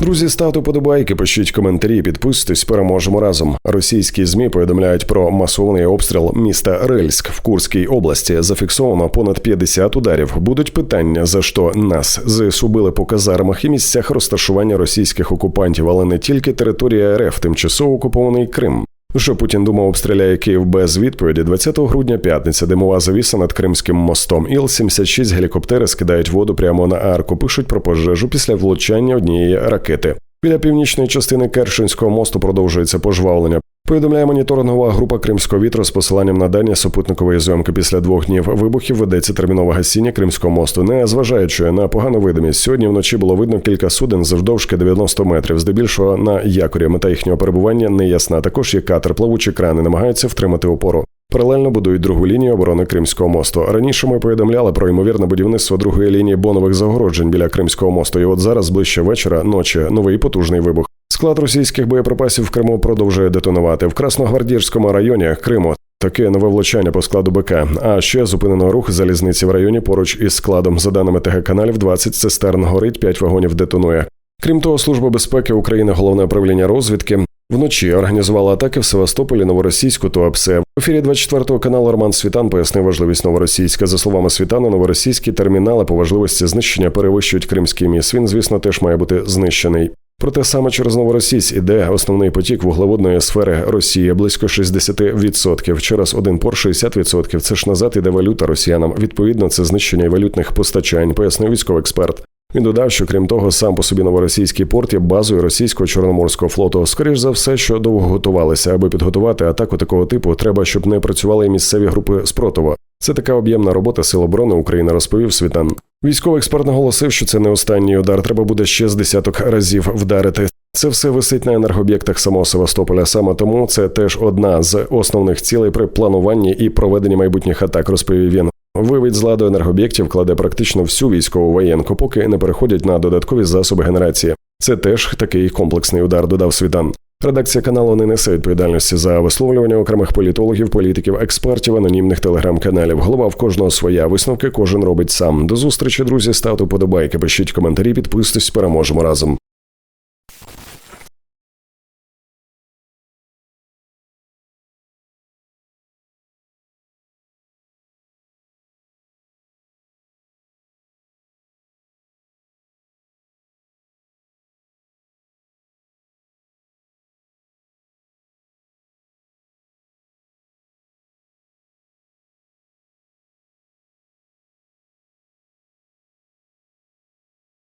Друзі, ставте подобайки, пишіть коментарі, підписуйтесь, переможемо разом. Російські змі повідомляють про масований обстріл міста Рельськ в Курській області. Зафіксовано понад 50 ударів. Будуть питання за що нас ЗСУ били по казармах і місцях розташування російських окупантів, але не тільки територія РФ, тимчасово окупований Крим. Що Путін думав обстріляє Київ без відповіді 20 грудня п'ятниця, димова завіса над Кримським мостом. Іл-76 гелікоптери скидають воду прямо на арку. Пишуть про пожежу після влучання однієї ракети. Біля північної частини Кершинського мосту продовжується пожвавлення. Повідомляє моніторингова група Кримського вітру з посиланням на дані супутникової зйомки після двох днів вибухів ведеться термінове гасіння Кримського мосту. Не зважаючи на погану видимість, сьогодні вночі було видно кілька суден завдовжки 90 метрів. Здебільшого на якорі мета їхнього перебування не ясна. Також є катер, плавучі крани, намагаються втримати опору. Паралельно будують другу лінію оборони Кримського мосту. Раніше ми повідомляли про ймовірне будівництво другої лінії бонових загороджень біля Кримського мосту. І от зараз ближче вечора ночі новий потужний вибух. Склад російських боєприпасів в Криму продовжує детонувати в Красногвардійському районі Криму. Таке нове влучання по складу БК. А ще зупинено рух залізниці в районі поруч із складом. За даними ТГ каналів, 20 цистерн горить, 5 вагонів детонує. Крім того, служба безпеки України, головне управління розвідки. Вночі організувала атаки в Севастополі, Новоросійську та ОПСЕ. В ефірі 24 каналу Роман Світан пояснив важливість Новоросійська. За словами Світану, новоросійські термінали по важливості знищення перевищують Кримський міст. Він, звісно, теж має бути знищений. Проте саме через Новоросійськ іде основний потік вуглеводної сфери Росії близько 60%. Через один пор 60%. Це ж назад іде валюта росіянам. Відповідно, це знищення валютних постачань, пояснив військовий експерт. Він додав, що крім того, сам по собі новоросійський порт є базою російського чорноморського флоту. Скоріш за все, що довго готувалися, аби підготувати атаку такого типу, треба, щоб не працювали і місцеві групи спротиву. Це така об'ємна робота Сил оборони України, розповів Світан. Військовий експерт наголосив, що це не останній удар. Треба буде ще з десяток разів вдарити. Це все висить на енергооб'єктах самого Севастополя. Саме тому це теж одна з основних цілей при плануванні і проведенні майбутніх атак, розповів він. Вивід з ладу енергооб'єктів кладе практично всю військову воєнку, поки не переходять на додаткові засоби генерації. Це теж такий комплексний удар, додав Світан. Редакція каналу не несе відповідальності за висловлювання окремих політологів, політиків, експертів, анонімних телеграм-каналів. Голова в кожного своя висновки кожен робить сам. До зустрічі, друзі. Ставте подобайки, пишіть коментарі, підписуйтесь, переможемо разом.